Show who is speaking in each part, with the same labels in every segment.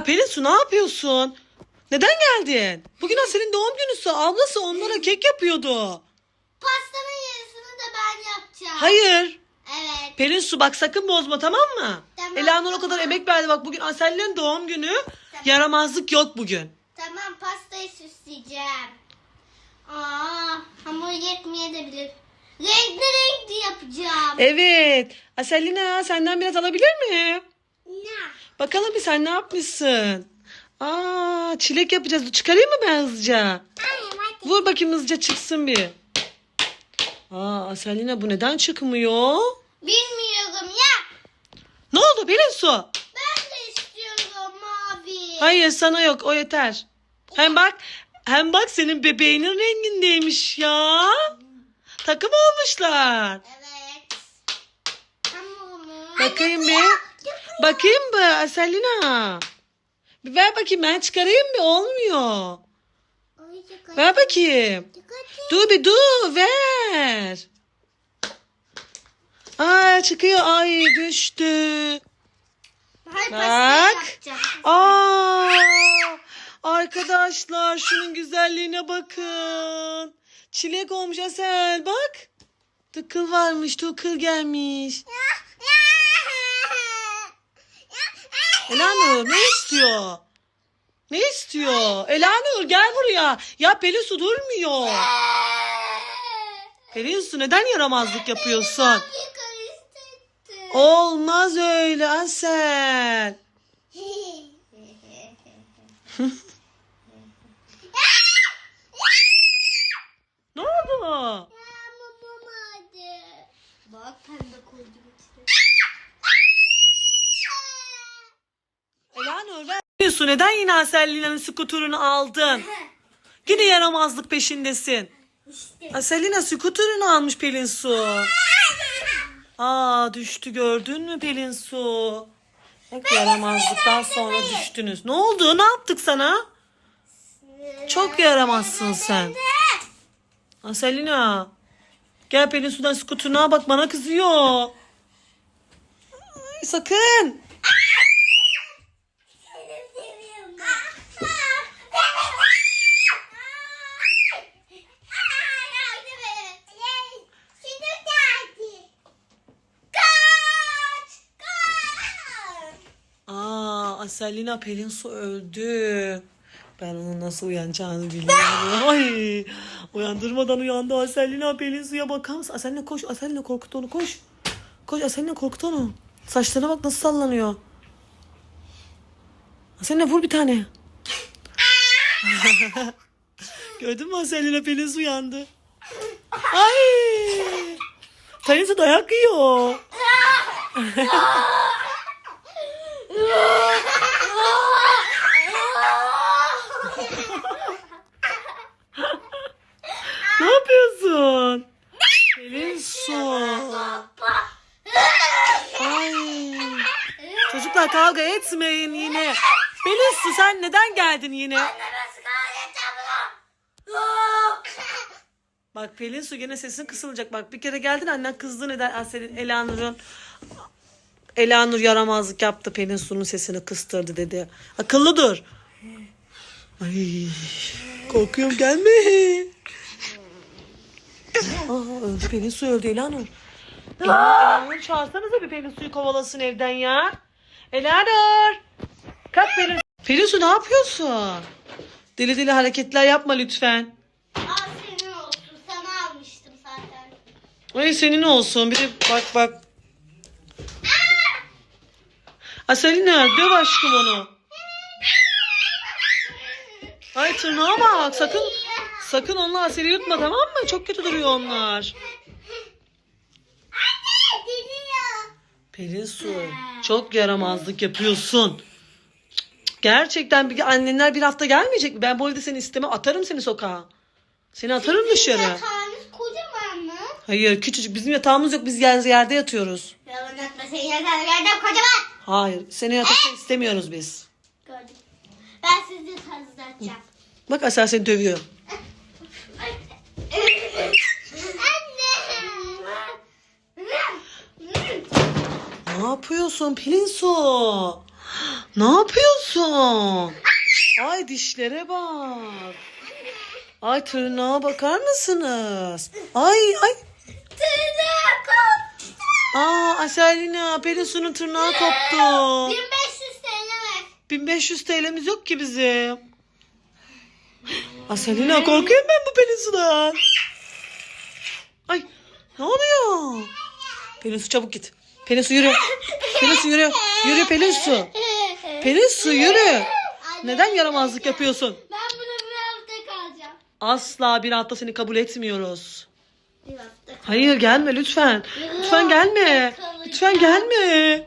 Speaker 1: Ya Pelin Su ne yapıyorsun? Neden geldin? Bugün Asel'in doğum günüsü. Ablası onlara kek yapıyordu.
Speaker 2: Pastanın yarısını da ben yapacağım.
Speaker 1: Hayır.
Speaker 2: Evet.
Speaker 1: Pelin Su bak sakın bozma tamam mı?
Speaker 2: Tamam,
Speaker 1: Elanur o kadar
Speaker 2: tamam.
Speaker 1: emek verdi bak bugün Asel'in doğum günü. Yaramazlık yok bugün.
Speaker 2: Tamam pastayı süsleyeceğim. Aa, hamur yetmeyebilir. Renkli renkli yapacağım.
Speaker 1: Evet. Aselina senden biraz alabilir mi? Bakalım bir sen ne yapmışsın? Aa çilek yapacağız. Çıkarayım mı ben hızlıca? Vur bakayım hızlıca çıksın bir. Aa Aselina bu neden çıkmıyor?
Speaker 2: Bilmiyorum ya.
Speaker 1: Ne oldu Pelin Su?
Speaker 2: Ben de istiyorum mavi.
Speaker 1: Hayır sana yok o yeter. Hem bak hem bak senin bebeğinin rengindeymiş ya. Takım olmuşlar.
Speaker 2: Evet.
Speaker 1: Bakayım bir. Bakayım bir Aselina. Bir ver bakayım ben çıkarayım mı? Olmuyor. Ver bakayım. Dur bir dur ver. Aa çıkıyor. Ay düştü.
Speaker 2: Hayır
Speaker 1: Bak. Aa arkadaşlar şunun güzelliğine bakın. Çilek olmuş Asel bak. Tıkıl varmış tıkıl gelmiş. Elanur ne istiyor? Ne istiyor? Elanur gel buraya. Ya Pelin su durmuyor. Pelin su neden yaramazlık yapıyorsun? Olmaz öyle Asel. Su neden yine Aselina'nın skuturunu aldın? Yine yaramazlık peşindesin.
Speaker 2: İşte.
Speaker 1: Aselina skuturunu almış Pelin su. Aa düştü gördün mü Pelin su? Bak yaramazlıktan sonra düştünüz. Ne oldu? Ne yaptık sana? Çok yaramazsın sen. Aselina. Gel Pelin sudan skuturuna bak bana kızıyor. Sakın. Aa Aselina Pelin su öldü. Ben onun nasıl uyanacağını biliyorum. Ay, uyandırmadan uyandı Aselina Pelin suya bakar mısın? Aselina koş, Aselina korkut onu koş. Koş Aselina korkut onu. Saçlarına bak nasıl sallanıyor. Aselina vur bir tane. Gördün mü Aselina Pelin su uyandı. Ay. Pelin su dayak yiyor. Ne yapıyorsun? Pelin su. Ay. Çocuklar kavga etmeyin yine. Su sen neden geldin yine? Bak Pelin su gene sesin kısılacak. Bak bir kere geldin annen kızdı neden Aselin Elanur'un Elanur yaramazlık yaptı Pelin Su'nun sesini kıstırdı dedi. Akıllı dur. Ay korkuyorum gelme. Aa Pelin Su öldü Elanur. Elanur çağırsanıza bir Pelin Su'yu kovalasın evden ya. Elanur. Kalk Pelin. Pelin Su ne yapıyorsun? Deli deli hareketler yapma lütfen.
Speaker 2: Al senin olsun. Sana almıştım zaten.
Speaker 1: Ay senin olsun. Bir de bak bak. Aselina döv aşkım onu. Ay tırnağa bak. Sakın sakın onunla Asel'i yutma tamam mı? Çok kötü duruyor onlar. Pelin Su çok yaramazlık yapıyorsun. Gerçekten bir annenler bir hafta gelmeyecek mi? Ben bu evde seni istemem. Atarım seni sokağa. Seni atarım dışarı.
Speaker 2: Yatağınız kocaman mı?
Speaker 1: Hayır küçücük. Bizim yatağımız yok. Biz yer- yerde yatıyoruz.
Speaker 2: Yalan atma senin yatağın yerden kocaman.
Speaker 1: Hayır. Seni yatakta istemiyoruz biz.
Speaker 2: Gördüm. Ben sizi hazırlatacağım.
Speaker 1: Bak Asel seni dövüyor. Ne yapıyorsun Pelin Su? Ne yapıyorsun? Ay dişlere bak. Ay tırnağa bakar mısınız? Ay ay.
Speaker 2: Tırnağı koptu.
Speaker 1: Aa Aselina Pelinsu'nun tırnağı koptu.
Speaker 2: 1500 TL ver.
Speaker 1: 1500 TL'miz yok ki bizim. Aselina korkuyorum ben bu Pelinsu'dan. Ay ne oluyor? Pelinsu çabuk git. Pelinsu yürü. Pelinsu yürü. Yürü Pelinsu. Pelinsu yürü. Neden yaramazlık yapıyorsun?
Speaker 2: Ben burada bir hafta kalacağım.
Speaker 1: Asla bir hafta seni kabul etmiyoruz.
Speaker 2: Bir hafta.
Speaker 1: Hayır gelme lütfen. Lütfen gelme. Lütfen gelme.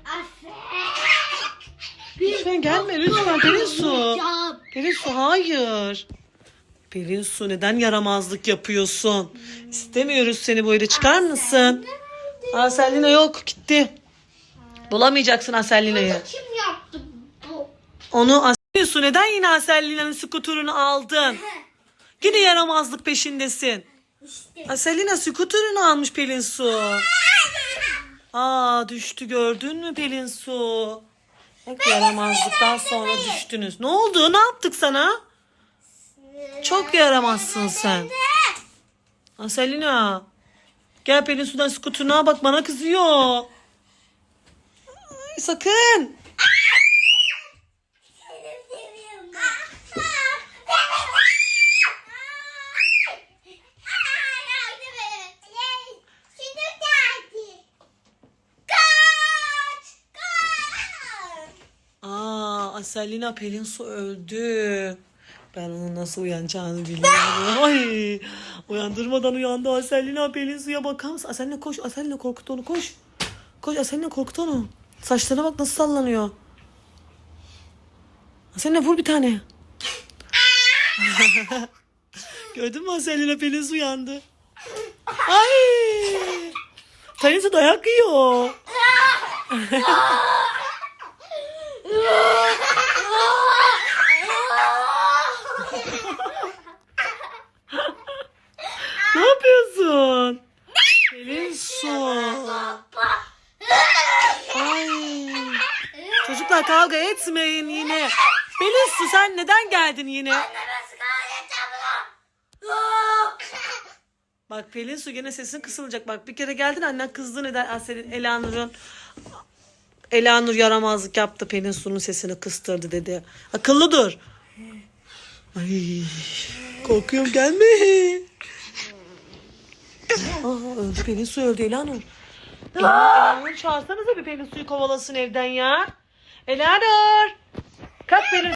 Speaker 1: Lütfen gelme lütfen Pelinsu.
Speaker 2: Ya
Speaker 1: Pelinsu hayır. Pelinsu neden yaramazlık yapıyorsun? İstemiyoruz seni böyle çıkar mısın? Aselina yok gitti. Bulamayacaksın Aselina'yı.
Speaker 2: kim yaptı bu?
Speaker 1: Onu Pelinsu neden yine Aselina'nın skuturunu aldın? Yine yaramazlık peşindesin.
Speaker 2: İşte.
Speaker 1: Aselina skuturunu almış Pelinsu. Aa düştü gördün mü Pelinsu? Bak yaramazlıktan sonra düştünüz. Ne oldu? Ne yaptık sana? Çok yaramazsın sen. Aselina. Gel Pelinsu'dan skuturuna bak bana kızıyor. Ay, sakın. Aa, Aselina Pelinsu öldü. Ben onun nasıl uyanacağını biliyorum. Ay, uyandırmadan uyandı Aselina Pelinsu'ya bakar mısın? Aselina koş, Aselina korkut onu koş. Koş Aselina korkut onu. Saçlarına bak nasıl sallanıyor. Aselina vur bir tane. Gördün mü Aselina Pelinsu uyandı. Ay. Pelinsu dayak yiyor. Ne yapıyorsun? Pelinsu. Ay. Kavga etmeyin yine. Pelinsu sen neden geldin yine? Bak Pelinsu gene sesin kısılacak. Bak bir kere geldin annen kızdı neden Aselin Elanur'un Elanur yaramazlık yaptı Pelinsu'nun sesini kıstırdı dedi. Akıllı dur. Ay korkuyorum gelme. Aa, öldü Pelinsu öldü Elanur. Elanur çağırsanıza bir Pelinsu'yu kovalasın evden ya. Elanur. Kalk Pelinsu.